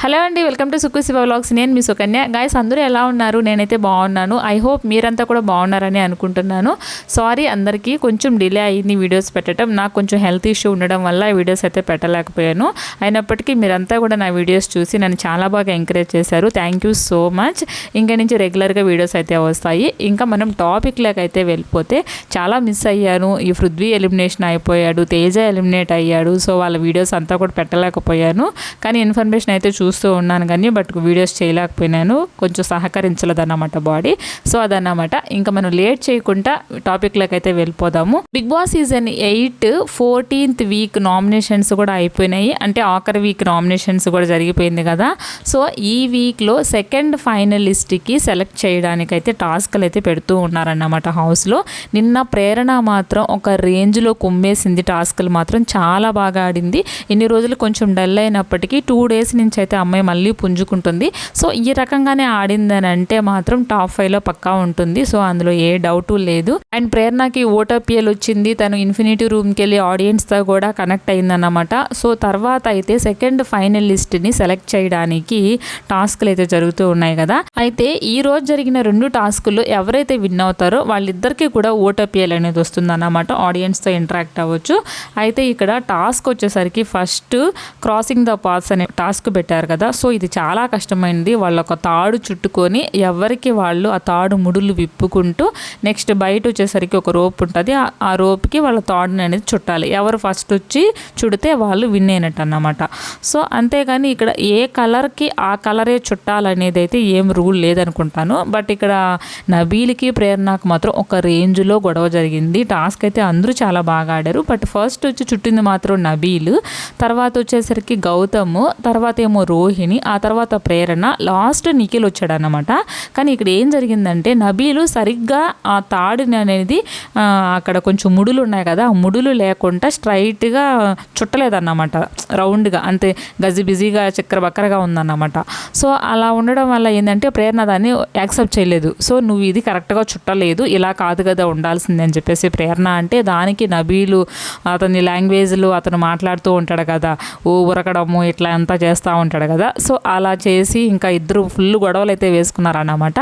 Hello అండి welcome to Sukku Siva vlogs నేను మీ సుకన్య. గాయస్ అందరూ ఎలా ఉన్నారు? నేనైతే బాగున్నాను. ఐ హోప్ మీరంతా కూడా బాగున్నారని అనుకుంటున్నాను. సారీ అందరికీ కొంచెం డిలే అయ్యింది వీడియోస్ పెట్టడం నాకు కొంచెం హెల్త్ ఇష్యూ ఉండడం వల్ల వీడియోస్ అయితే పెట్టలేకపోయాను. అయినప్పటికీ మీరంతా కూడా నా వీడియోస్ చూసి నన్ను చాలా బాగా ఎంకరేజ్ చేశారు. థ్యాంక్ యూ సో మచ్ ఇంకా నుంచి రెగ్యులర్గా వీడియోస్ అయితే వస్తాయి. ఇంకా మనం టాపిక్లోకి అయితే వెళ్ళిపోతే చాలా మిస్ అయ్యాను. ఈ పృథ్వీ ఎలిమినేషన్ అయిపోయాడు తేజ ఎలిమినేట్ అయ్యాడు. సో వాళ్ళ వీడియోస్ అంతా కూడా పెట్టలేకపోయాను. కానీ ఇన్ఫర్మేషన్ అయితే చూ చూస్తూ ఉన్నాను కానీ బట్ వీడియోస్ చేయలేకపోయినాను. కొంచెం సహకరించలేదన్నమాట బాడీ. సో అదన్నమాట. ఇంకా మనం లేట్ చేయకుండా టాపిక్లోకి అయితే వెళ్ళిపోదాము. Bigg Boss season eight fourteenth week nominations కూడా అయిపోయినాయి. అంటే ఆఖరి వీక్ నామినేషన్స్ కూడా జరిగిపోయింది కదా. సో ఈ వీక్లో సెకండ్ ఫైనలిస్ట్కి సెలెక్ట్ చేయడానికైతే టాస్క్లు అయితే పెడుతూ ఉన్నారన్నమాట హౌస్లో. నిన్న ప్రేరణ మాత్రం ఒక రేంజ్లో కుమ్మేసింది టాస్క్లు మాత్రం. చాలా బాగా ఆడింది. ఇన్ని రోజులు కొంచెం డల్ అయినప్పటికీ టూ డేస్ నుంచి అయితే అమ్మాయి మళ్ళీ పుంజుకుంటుంది. సో ఈ రకంగానే ఆడిందని అంటే మాత్రం టాప్ ఫైవ్లో పక్కా ఉంటుంది. సో అందులో ఏ డౌట్ లేదు. అండ్ ప్రేరణకి ఓటర్పిఎల్ వచ్చింది. తను ఇన్ఫినిటీ రూమ్కి వెళ్ళి ఆడియన్స్తో కూడా కనెక్ట్ అయిందన్నమాట. సో తర్వాత అయితే సెకండ్ ఫైనలిస్ట్ని సెలెక్ట్ చేయడానికి టాస్క్లు అయితే జరుగుతూ ఉన్నాయి కదా. అయితే ఈ రోజు జరిగిన రెండు టాస్కుల్లో ఎవరైతే విన్ అవుతారో వాళ్ళిద్దరికీ కూడా ఓటర్పిఎల్ అనేది వస్తుందన్నమాట. ఆడియన్స్తో ఇంటరాక్ట్ అవ్వచ్చు. అయితే ఇక్కడ టాస్క్ వచ్చేసరికి ఫస్ట్ క్రాసింగ్ ద పాస్ అనే టాస్క్ పెట్టారు కదా. సో ఇది చాలా కష్టమైనది వాళ్ళు ఒక తాడు చుట్టుకొని ఎవరికి వాళ్ళు ఆ తాడు ముడులు విప్పుకుంటూ నెక్స్ట్ బయట వచ్చేసరికి ఒక రోప్ ఉంటుంది. ఆ రోప్కి వాళ్ళ తాడుని అనేది చుట్టాలి. ఎవరు ఫస్ట్ వచ్చి చుడితే వాళ్ళు విన్ అయినట్టు అన్నమాట సో అంతేగాని ఇక్కడ ఏ కలర్కి ఆ కలరే చుట్టాలనేది అయితే ఏం రూల్ లేదనుకుంటాను. బట్ ఇక్కడ నబీల్కి ప్రేరణకు మాత్రం ఒక రేంజ్లో గొడవ జరిగింది. టాస్క్ అయితే అందరూ చాలా బాగా ఆడారు. బట్ ఫస్ట్ వచ్చి చుట్టింది మాత్రం నబీల్. తర్వాత వచ్చేసరికి గౌతమ్. తర్వాత ఏమో రోహిణి ఆ తర్వాత ప్రేరణ లాస్ట్ నిఖిల్ వచ్చాడనమాట కానీ ఇక్కడ ఏం జరిగిందంటే నబీలు సరిగ్గా ఆ తాడుని అనేది అక్కడ కొంచెం ముడులు ఉన్నాయి కదా ఆ ముడులు లేకుండా స్ట్రైట్గా చుట్టలేదన్నమాట. రౌండ్గా అంతే గజి బిజీగా చక్కెర బక్కరగా ఉందన్నమాట. సో అలా ఉండడం వల్ల ఏంటంటే ప్రేరణ దాన్ని యాక్సెప్ట్ చేయలేదు. సో నువ్వు ఇది కరెక్ట్గా చుట్టలేదు ఇలా కాదు కదా ఉండాల్సింది అని చెప్పేసి ప్రేరణ అంటే దానికి నబీలు అతని లాంగ్వేజ్లు అతను మాట్లాడుతూ ఉంటాడు కదా ఓ ఉరకడము ఇట్లా అంతా చేస్తూ ఉంటాడు కదా. సో అలా చేసి ఇంకా ఇద్దరు ఫుల్ గొడవలు అయితే వేసుకున్నారన్నమాట.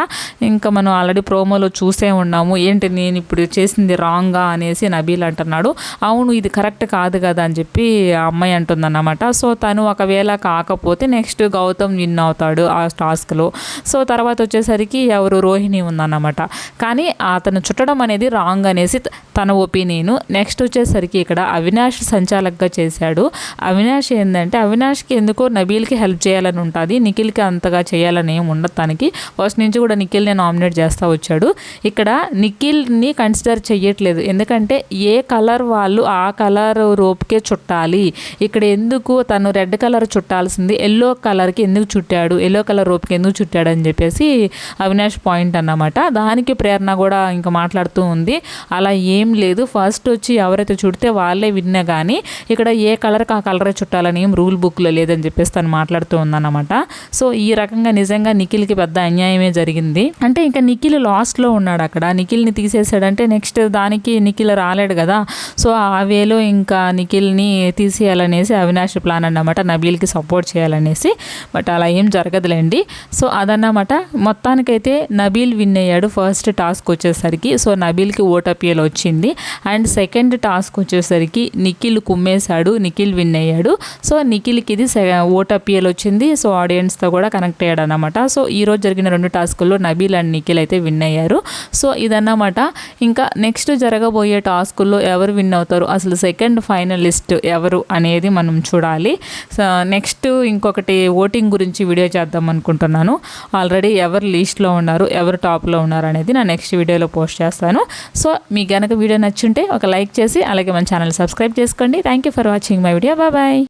ఇంకా మనం ఆల్రెడీ ప్రోమోలో చూసే ఉన్నాము. ఏంటి నేను ఇప్పుడు చేసింది రాంగా అనేసి నబీల్ అంటున్నాడు. అవును ఇది కరెక్ట్ కాదు కదా అని చెప్పి ఆ అమ్మాయి అంటుందన్నమాట. సో తను ఒకవేళ కాకపోతే నెక్స్ట్ గౌతమ్ విన్ అవుతాడు ఆ టాస్క్లో సో తర్వాత వచ్చేసరికి ఎవరు? రోహిణి ఉందన్నమాట. కానీ అతను చుట్టడం అనేది రాంగ్ అనేసి తన ఒపీనియన్ నెక్స్ట్ వచ్చేసరికి ఇక్కడ అవినాష్ సంచాలకగా చేశాడు. అవినాష్ ఏంటంటే అవినాష్కి ఎందుకో నబీల్కి హెల్ప్ చేయాలని ఉంటుంది. నిఖిల్కి అంతగా చేయాలని ఏమి ఉండదు తనకి. ఫస్ట్ నుంచి కూడా నిఖిల్ని నామినేట్ చేస్తూ వచ్చాడు. ఇక్కడ నిఖిల్ని కన్సిడర్ చేయట్లేదు ఎందుకంటే ఏ కలర్ వాళ్ళు ఆ కలర్ రోప్కే చుట్టాలి. ఇక్కడ ఎందుకు తను రెడ్ కలర్ చుట్టాల్సింది? ఎల్లో కలర్కి ఎందుకు చుట్టాడు? ఎల్లో కలర్ రోప్కి ఎందుకు చుట్టాడు? అని చెప్పేసి అవినాష్ పాయింట్ అన్నమాట. దానికి ప్రేరణ కూడా ఇంకా మాట్లాడుతూ ఉంది. అలా ఏం లేదు. ఫస్ట్ వచ్చి ఎవరైతే చుడితే వాళ్ళే విన్నా కానీ ఇక్కడ ఏ కలర్కి ఆ కలరే చుట్టాలని ఏం రూల్ బుక్లో లేదని చెప్పేసి తను మాట్లాడుతూ ఉందన్నమాట. సో ఈ రకంగా నిజంగా నిఖిల్కి పెద్ద అన్యాయమే జరిగింది. అంటే ఇంకా నిఖిల్ లాస్ట్లో ఉన్నాడు అక్కడ. నిఖిల్ని తీసేసాడంటే నెక్స్ట్ దానికి నిఖిల్ రాలేడు కదా. సో ఆ వేలో ఇంకా నిఖిల్ని తీసేయాలనేసి అవినాష్ ప్లాన్ అన్నమాట. నబీల్కి సపోర్ట్ చేయాలనేసి. బట్ అలా ఏం జరగదులేండి. సో అదన్నమాట. మొత్తానికైతే నబీల్ విన్ అయ్యాడు ఫస్ట్ టాస్క్ వచ్చేసరికి. సో నబీల్కి ఓటపిఎల్ వచ్చింది. అండ్ సెకండ్ టాస్క్ వచ్చేసరికి నిఖిల్ కుమ్మేశాడు. నిఖిల్ విన్ అయ్యాడు. సో నిఖిల్కి ఇది ఓటపిఎల్ వచ్చింది. సో ఆడియన్స్తో కూడా కనెక్ట్ అయ్యాడు అనమాట సో ఈరోజు జరిగిన రెండు టాస్కుల్లో నబీల్ అండ్ నిఖిల్ అయితే విన్ అయ్యారు. సో ఇదన్నమాట. ఇంకా నెక్స్ట్ జరగబోయే టాస్కుల్లో ఎవరు విన్ అవుతారు? అసలు సెకండ్ ఫైనలిస్ట్ ఎవరు అనేది మనం చూడాలి. సో నెక్స్ట్ ఇంకొకటి ఓటింగ్ గురించి వీడియో చేద్దాం అనుకుంటున్నాను. ఆల్రెడీ ఎవరు లీస్ట్లో ఉన్నారు ఎవరు టాప్లో ఉన్నారు అనేది నా నెక్స్ట్ వీడియోలో పోస్ట్ చేస్తాను. సో మీకు కనుక వీడియో నచ్చుంటే ఒక లైక్ చేసి అలాగే మన ఛానల్ సబ్స్క్రైబ్ చేసుకోండి. Thank you for watching my video. Bye.